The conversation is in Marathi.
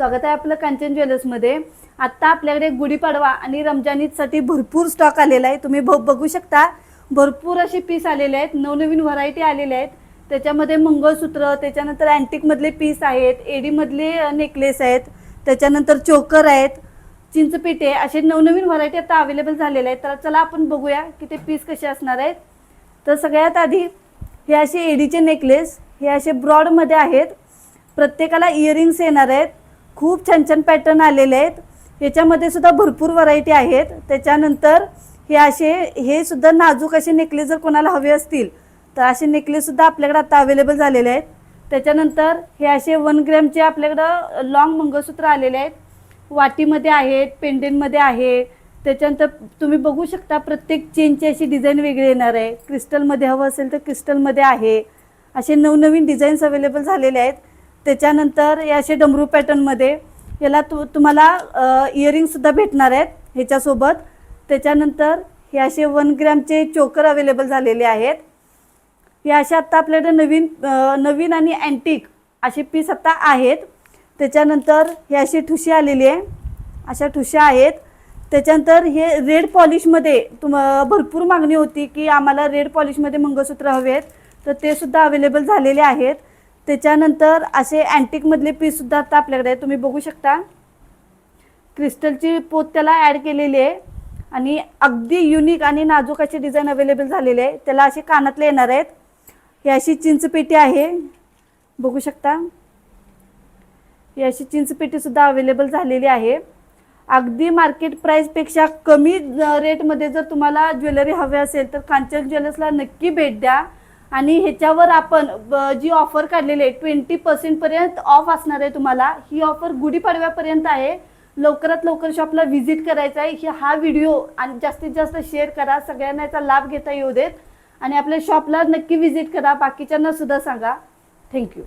स्वागत आहे आपलं कांचन ज्वेलर्समध्ये आत्ता आपल्याकडे गुढीपाडवा आणि रमजान ईदसाठी भरपूर स्टॉक आलेला आहे. तुम्ही ब बघू शकता भरपूर असे पीस आलेले आहेत. नवनवीन व्हरायटी आलेल्या आहेत. त्याच्यामध्ये मंगळसूत्र त्याच्यानंतर अँटिकमधले पीस आहेत एडीमधले नेकलेस आहेत त्याच्यानंतर चोकर आहेत चिंचपेटे असे नवनवीन व्हरायटी आता अवेलेबल झालेले आहेत. तर चला आपण बघूया की ते पीस कसे असणार आहेत. तर सगळ्यात आधी हे असे एडीचे नेकलेस हे असे ब्रॉडमध्ये आहेत. प्रत्येकाला इयरिंग्स येणार आहेत. खूप छान छान पॅटर्न आलेले आहेत. याच्यामध्ये सुद्धा भरपूर व्हरायटी आहेत. त्याच्यानंतर हे असे हे सुद्धा नाजूक असे नेकलेस जर कोणाला हवे असतील तर असे नेकलेस सुद्धा आपल्याकडे आता अवेलेबल झालेले आहेत. त्याच्यानंतर हे असे वन ग्रॅमचे आपल्याकडं लॉंग मंगळसूत्र आलेले आहेत. वाटीमध्ये आहेत पेंडेंटमध्ये आहे. त्याच्यानंतर तुम्ही बघू शकता प्रत्येक चेनची अशी डिझाईन वेगळी येणार आहे. क्रिस्टलमध्ये हवं असेल तर क्रिस्टलमध्ये आहे. असे नवनवीन डिझाईन्स अवेलेबल झालेले आहेत. त्याच्यानंतर या असे डमरू पॅटर्नमध्ये याला तु तुम्हाला इयरिंगसुद्धा भेटणार आहेत ह्याच्यासोबत. त्याच्यानंतर हे असे वन ग्रॅमचे चोकर अवेलेबल झालेले आहेत. हे असे आत्ता आपल्याकडे नवीन नवीन आणि अँटिक असे पीस आत्ता आहेत. त्याच्यानंतर हे अशी ठुशी आलेली आहे. अशा ठुशा आहेत. त्याच्यानंतर हे रेड पॉलिशमध्ये तुम भरपूर मागणी होती की आम्हाला रेड पॉलिशमध्ये मंगळसूत्र हवे आहेत. तर ते सुद्धा अवेलेबल झालेले आहेत. त्याच्यानंतर असे अँटिकमधले पीससुद्धा आता आपल्याकडे तुम्ही बघू शकता. क्रिस्टलची पोत त्याला ॲड केलेली आहे. आणि अगदी युनिक आणि नाजूक अशी डिझाईन अवेलेबल झालेले आहे. त्याला असे कानातले येणार आहेत. ही अशी चिंचपेटी आहे. बघू शकता. ही अशी चिंचपेटीसुद्धा अवेलेबल झालेली आहे. अगदी मार्केट प्राईसपेक्षा कमी रेटमध्ये जर तुम्हाला ज्वेलरी हवे असेल तर कांचन ज्वेलर्सला नक्की भेट द्या. आणि ह्याच्यावर आपण ब- जी ऑफर काढलेली आहे ट्वेंटी पर्सेंटपर्यंत ऑफ असणार आहे तुम्हाला. ही ऑफर गुढीपाडव्यापर्यंत आहे. लवकरात लवकर शॉपला व्हिजिट करायचा आहे. ही हा व्हिडिओ आणि जास्तीत जास्त शेअर करा. सगळ्यांना याचा लाभ घेता येऊ देत. आणि आपल्या शॉपला नक्की व्हिजिट करा. बाकीच्यांना सुद्धा सांगा. थँक्यू